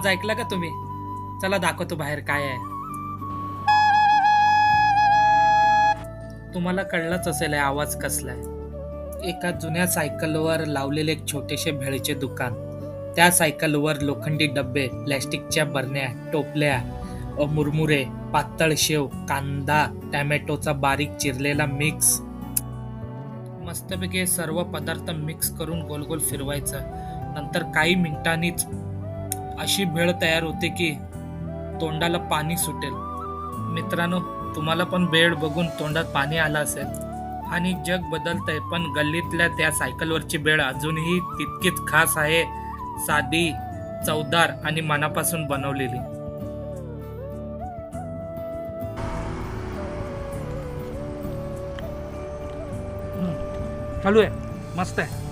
आवाज ऐकला का तुम्ही? चला दाखवतो बाहेर काय आहे. तुम्हाला कळलंच असेल आवाज कसला आहे. एका जुन्या सायकलवर लावलेले एक छोटेसे भेळीचे दुकान. त्या सायकलवर लोखंडी डब्बे प्लॅस्टिकच्या बरण्या टोपल्या मुरमुरे पातळ शेव कांदा टॅमॅटोचा बारीक चिरलेला मिक्स. मस्तपैकी हे सर्व पदार्थ मिक्स करून गोल गोल फिरवायचं. नंतर काही मिनिटांनीच अशी भेळ तयार होते की तोंडाला पाणी सुटेल. मित्रांनो तुम्हाला पण भेळ बघून तोंडात पाणी आलं असेल. आणि जग बदलतंय पण गल्लीतल्या त्या सायकलवरची भेळ अजूनही तितकीच खास आहे साधी चवदार आणि मनापासून बनवलेली. चालू आहे. मस्त आहे.